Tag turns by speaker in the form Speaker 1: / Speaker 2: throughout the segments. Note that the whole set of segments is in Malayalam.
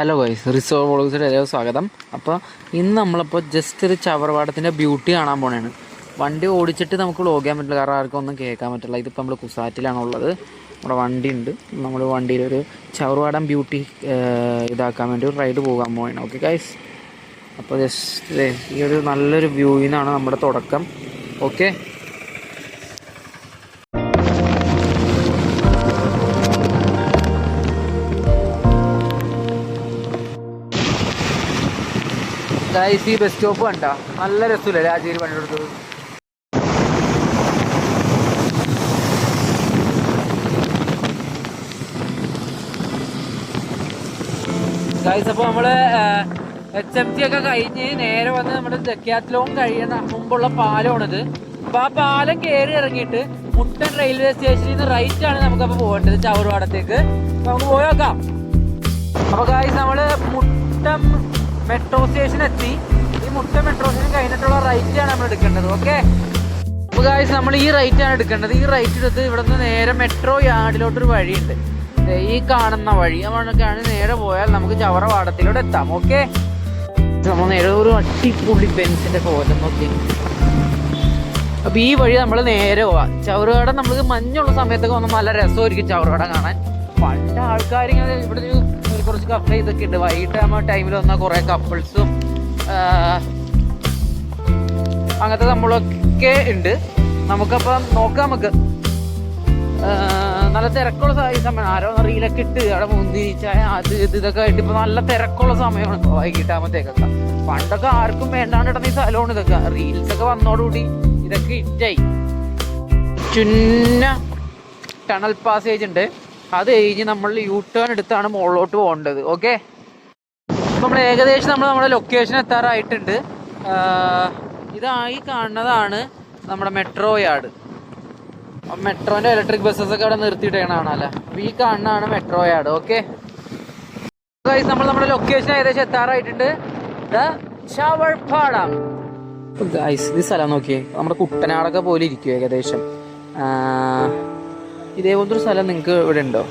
Speaker 1: ഹലോ വൈസ് റിസോർട്ട് വ്ളോഗ്സിന്റെ എല്ലാവർക്കും സ്വാഗതം. അപ്പോൾ ഇന്ന് നമ്മളിപ്പോൾ ജസ്റ്റ് ഒരു ചവറവാടത്തിന്റെ ബ്യൂട്ടി കാണാൻ പോണേണ്. വണ്ടി ഓടിച്ചിട്ട് നമുക്ക് ലോഗ് ചെയ്യാൻ പറ്റില്ല കാരണം ആർക്കും ഒന്നും കേൾക്കാൻ പറ്റില്ല. ഇതിപ്പോൾ നമ്മൾ കുസാറ്റിലാണ് ഉള്ളത്. നമ്മുടെ വണ്ടി ഉണ്ട് നമ്മൾ വണ്ടിയിലൊരു ചവറുവാടം ബ്യൂട്ടി ഇതാക്കാൻ വേണ്ടി ഒരു റൈഡ് പോകാൻ പോവാണ്. ഓക്കെ ഗൈസ് അപ്പോൾ ജസ്റ്റ് ഈ ഒരു നല്ലൊരു വ്യൂയിൽ നിന്നാണ് നമ്മുടെ തുടക്കം. ഓക്കെ ഗൈസ് ഈ ബസ് സ്റ്റോപ്പ് കണ്ട. നല്ല രസമില്ല രാജഗിരി പണിയെടുത്തത്? ഗൈസ് അപ്പോൾ നമ്മൾ എച്ച് എം ടി ഒക്കെ കഴിഞ്ഞ് നേരെ വന്ന് നമ്മുടെ ജക്കാത്ലോൺ കഴിയുന്ന മുമ്പുള്ള പാലമാണിത്. അപ്പൊ ആ പാലം കയറി ഇറങ്ങിയിട്ട് മുട്ടൻ റെയിൽവേ സ്റ്റേഷനിൽ നിന്ന് റൈറ്റ് ആണ് നമുക്കപ്പോൾ പോകേണ്ടത് ചവറുപാടത്തേക്ക് അപ്പൊ നമുക്ക് പോയി നോക്കാം. അപ്പൊ ഗായ്സ് നമ്മൾ മെട്രോ സ്റ്റേഷൻ എത്തി ഈ മുട്ട മെട്രോ സ്റ്റേഷൻ കഴിഞ്ഞിട്ടുള്ള റൈറ്റ് ആണ് നമ്മൾ എടുക്കേണ്ടത് ഓക്കെ അപ്പൊ ഗായ്സ് നമ്മൾ ഈ റൈറ്റ് ആണ് എടുക്കേണ്ടത്. ഈ റൈറ്റ് എടുത്ത് ഇവിടെ നിന്ന് നേരെ മെട്രോ യാർഡിലോട്ടൊരു വഴിയുണ്ട്. ഈ കാണുന്ന വഴി. നമ്മളൊക്കെയാണ് നേരെ പോയാൽ നമുക്ക് ചവറ എത്താം ഓക്കെ നമ്മൾ നേരെ ഒരു അടിപൊളി ബെൻസിന്റെ കോലം നോക്കി. അപ്പൊ ഈ വഴി നമ്മൾ നേരെ പോവാം. ചവറുകട നമ്മൾ മഞ്ഞുള്ള സമയത്തൊക്കെ വന്നാൽ നല്ല രസമായിരിക്കും ചവറുകട കാണാൻ. പണ്ട് ആൾക്കാർ ഇങ്ങനെ ഇവിടെ കുറച്ച് കപ്പിൾ ഇതൊക്കെ ഉണ്ട് വൈകിട്ട് ആകുമ്പോൾ ടൈമിൽ വന്നാൽ കുറേ കപ്പിൾസും അങ്ങനത്തെ നമ്മളൊക്കെ ഉണ്ട് നമുക്കപ്പം നോക്കാം നമുക്ക്. നല്ല തിരക്കുള്ള സമയം ആരോ റീലൊക്കെ ഇട്ട് അവിടെ മുന്തിരിച്ചായ അത് ഇത് ഇതൊക്കെ ആയിട്ട് ഇപ്പൊ നല്ല തിരക്കുള്ള സമയമാണ് വൈകിട്ടാകുമ്പോഴത്തേക്കൊക്കെ പണ്ടൊക്കെ ആർക്കും വേണ്ടാണ്ട് ഇടുന്ന ഈ സ്ഥലമാണ് ഇതൊക്കെ. റീൽസ് ഒക്കെ വന്നോടുകൂടി ഇതൊക്കെ ഇറ്റായി ചുന്ന ടണൽ പാസേജ് ഉണ്ട് അത് കഴിഞ്ഞ് നമ്മൾ യൂ ടേൺ എടുത്താണ് മുകളിലോട്ട് പോകേണ്ടത് ഓക്കെ നമ്മൾ ഏകദേശം നമ്മൾ നമ്മുടെ ലൊക്കേഷൻ എത്താറായിട്ടുണ്ട്. ഇതായി കാണുന്നതാണ് നമ്മുടെ മെട്രോ യാർഡ് മെട്രോന്റെ ഇലക്ട്രിക് ബസ്സസ് ഒക്കെ അവിടെ നിർത്തിയിട്ടേണാണല്ലേ അപ്പോൾ ഈ കാണുന്നതാണ് മെട്രോ യാർഡ് ഓക്കെ നമ്മൾ നമ്മുടെ ലൊക്കേഷൻ ഏകദേശം എത്താറായിട്ടുണ്ട്. ഷവർപ്പാടം ഗൈസ് ഈ സ്ഥലം നോക്കിയേ. നമ്മുടെ കുട്ടനാടൊക്കെ പോലെ ഇരിക്കും ഏകദേശം. ഇതേപോലത്തെ ഒരു സ്ഥലം നിങ്ങൾക്ക് ഇവിടെ ഉണ്ടോ?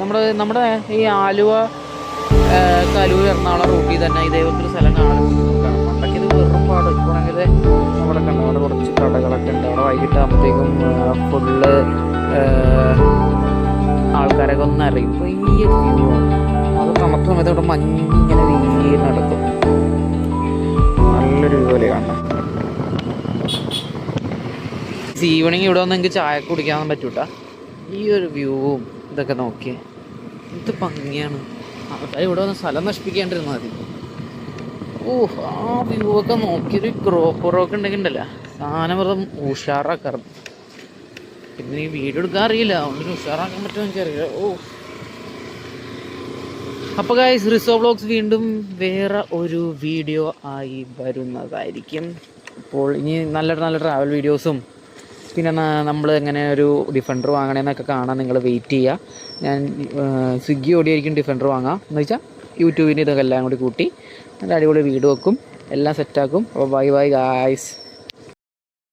Speaker 1: നമ്മുടെ നമ്മുടെ ഈ ആലുവ കലൂർ എറണാകുളം റൂട്ടിൽ തന്നെ ഇതേപോലത്തെ ഒരു സ്ഥലം കാണാൻ പണ്ടൊക്കെ ഇത് വെറും പാടം. ഇപ്പോഴാണെങ്കിൽ അവിടെ കണ്ട അവിടെ കുറച്ച് കടകളൊക്കെ ഉണ്ട്. അവിടെ വൈകിട്ടാകുമ്പോഴത്തേക്കും ഫുള്ള് ആൾക്കാരൊക്കെ ഒന്ന് അറിയും. വലിയ അത് തണുത്ത സമയത്ത് ഇവിടെ മഞ്ഞിങ്ങനെ വീ നടക്കും. നല്ലൊരു പോലെ കാണാം ഈവനിങ് ഇവിടെ വന്ന് എനിക്ക് ചായ കുടിക്കാൻ പറ്റൂട്ടാ? ഈ ഒരു വ്യൂവും ഇതൊക്കെ നോക്കിയേ. എന്ത് ഭംഗിയാണ്. ആൾക്കാർ ഇവിടെ വന്ന് സ്ഥലം നശിപ്പിക്കേണ്ടിരുന്നു മതി. ഓ ആ വ്യൂ ഒക്കെ നോക്കിയൊരു ക്രോപ്പറൊക്കെ ഉണ്ടെങ്കിൽ ഉണ്ടല്ലോ സാധനം വെറുതെ ഉഷാറാക്കാറുണ്ട് പിന്നെ ഈ വീഡിയോ എടുക്കാൻ അറിയില്ല. അതുകൊണ്ട് ഉഷാറാക്കാൻ പറ്റുമോ എനിക്കറിയില്ല. ഓ അപ്പോൾ ഗായ്സ് റിസോ ബ്ലോഗ്സ് വീണ്ടും വേറെ ഒരു വീഡിയോ ആയി വരുന്നതായിരിക്കും. അപ്പോൾ ഇനി നല്ല നല്ല ട്രാവൽ വീഡിയോസും പിന്നെ നമ്മൾ എങ്ങനെ ഒരു ഡിഫൻഡർ വാങ്ങണമെന്നൊക്കെ കാണാൻ നിങ്ങൾ വെയിറ്റ് ചെയ്യുക ഞാൻ സ്വിഗ്ഗി ഓടിയായിരിക്കും ഡിഫൻഡർ വാങ്ങാം. എന്ന് വെച്ചാൽ യൂട്യൂബിന്റെ ഇതൊക്കെ എല്ലാം കൂടി കൂട്ടി നല്ല അടിപൊളി വീട് വെക്കും എല്ലാം സെറ്റാക്കും അപ്പോൾ ബൈ ബൈ ഗായ്സ്